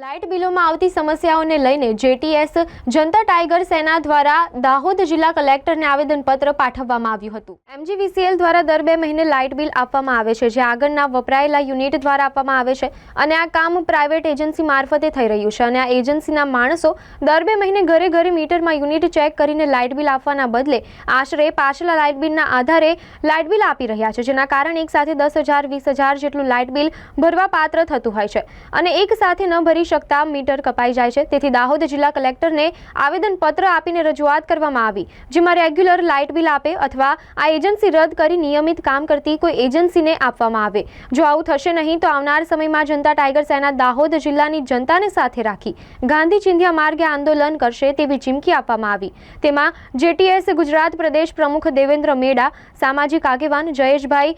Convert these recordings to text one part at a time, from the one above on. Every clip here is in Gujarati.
લાઇટ બિલોમાં આવતી સમસ્યાઓને લઈને જેટીએસ, જનતા ટાઈગર સેના દ્વારા દાહોદ જિલ્લા કલેક્ટરને આવેદનપત્ર પાઠવવામાં આવ્યું હતું. એમજીવીસીએલ દ્વારા દર બે મહિને લાઇટ બિલ આપવામાં આવે છે, જે આગળના વપરાયેલા યુનિટ દ્વારા આપવામાં આવે છે અને આ કામ પ્રાઇવેટ એજન્સી મારફતે થઈ રહ્યું છે અને આ એજન્સીના માણસો દર બે મહિને ઘરે ઘરે મીટરમાં યુનિટ ચેક કરીને લાઇટ બિલ આપવાના બદલે આશરે પાછલા લાઇટ બિલના આધારે લાઇટ બિલ આપી રહ્યા છે, જેના કારણે એક સાથે દસ હજાર, વીસ હજાર જેટલું લાઇટ બિલ ભરવા પાત્ર થતું હોય છે અને એક સાથે ન ભરી શકતા મીટર કપાઈ જાય છે. તેથી દાહોદ જિલ્લા કલેક્ટરને આવેદનપત્ર આપીને રજૂઆત કરવામાં આવી. જેમાં રેગ્યુલર લાઇટ બિલ આપે અથવા આ એજન્સી રદ કરી નિયમિત કામ કરતી કોઈ એજન્સીને આપવામાં આવે. જો આવું થશે નહીં, તો આવનાર સમયમાં જનતા ટાઈગર સેના દાહોદ જિલ્લાની જનતાને સાથે રાખી ગાંધી ચિંધ્યા માર્ગે આંદોલન કરશે તેવી ચીમકી આપવામાં આવી. તેમાં જેટીએસ ગુજરાત પ્રદેશ પ્રમુખ દેવેન્દ્ર મેડા, સામાજિક આગેવાન જયેશભાઈ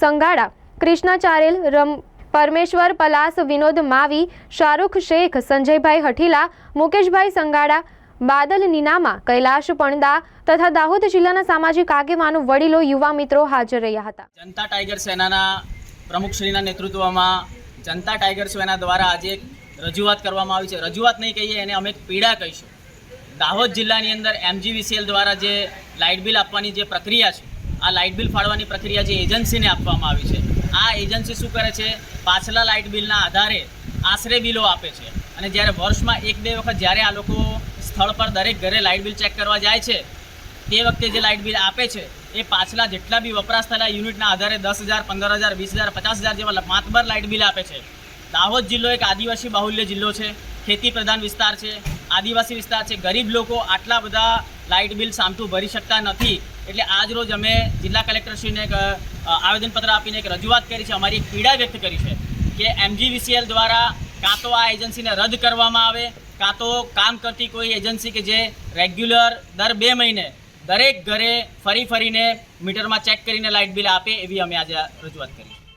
સંગાડા કૃષ્ણા રમ પરમેશ્વર પલાસ વિનોદ માવી, શાહરૂખ શેખ, સંજયભાઈ હઠીલા, મુકેશભાઈ સંગાડા, બાદલ નીનામા, કૈલાશ પણદા તથા દાહોદ જિલ્લાના સામાજિક આગેવાનો, વડીલો, યુવા મિત્રો હાજર રહ્યા હતા. જનતા ટાઈગર સેનાના પ્રમુખશ્રીના નેતૃત્વમાં જનતા ટાઈગર સેના દ્વારા આજે રજૂઆત કરવામાં આવી છે. રજૂઆત નહીં કહીએ, એને અમે પીડા કહીશું. દાહોદ જિલ્લાની અંદર એમજીવીસીએલ દ્વારા જે લાઇટ બિલ આપવાની જે પ્રક્રિયા છે, આ લાઇટ બિલ ફાળવાની પ્રક્રિયા જે એજન્સીને આપવામાં આવી છે આ એજન્સી શું કરે છે? પાછલા લાઇટ બિલના આધારે આશરે બિલો આપે છે. અને જ્યારે વર્ષમાં એક બે વખત જ્યારે આ લોકો સ્થળ પર દરેક ઘરે લાઇટ બિલ ચેક કરવા જાય છે, તે વખતે જે લાઇટ બિલ આપે છે, એ પાછલા જેટલા બી વપરાશ થયેલા યુનિટના આધારે દસ હજાર, પંદર હજાર, વીસ હજાર, પચાસ હજાર જેવા માતબર લાઇટ બિલ આપે છે. દાહોદ જિલ્લો એક આદિવાસી બાહુલ્ય જિલ્લો છે. ખેતી પ્રધાન વિસ્તાર છે. આદિવાસી વિસ્તાર છે. ગરીબ લોકો આટલા બધા લાઇટ બિલ સામતું ભરી શકતા નથી. એટલે આજ રોજ અમે જિલ્લા કલેક્ટરશ્રીને એક આવેદનપત્ર આપીને એક રજૂઆત કરી છે. અમારી પીડા વ્યક્ત કરી છે કે એમજીવીસીએલ દ્વારા કાં તો આ એજન્સીને રદ કરવામાં આવે, કાં તો કામ કરતી કોઈ એજન્સી કે જે રેગ્યુલર દર બે મહિને દરેક ઘરે ફરી ફરીને મીટરમાં ચેક કરીને લાઇટ બિલ આપે એવી અમે આજે રજૂઆત કરી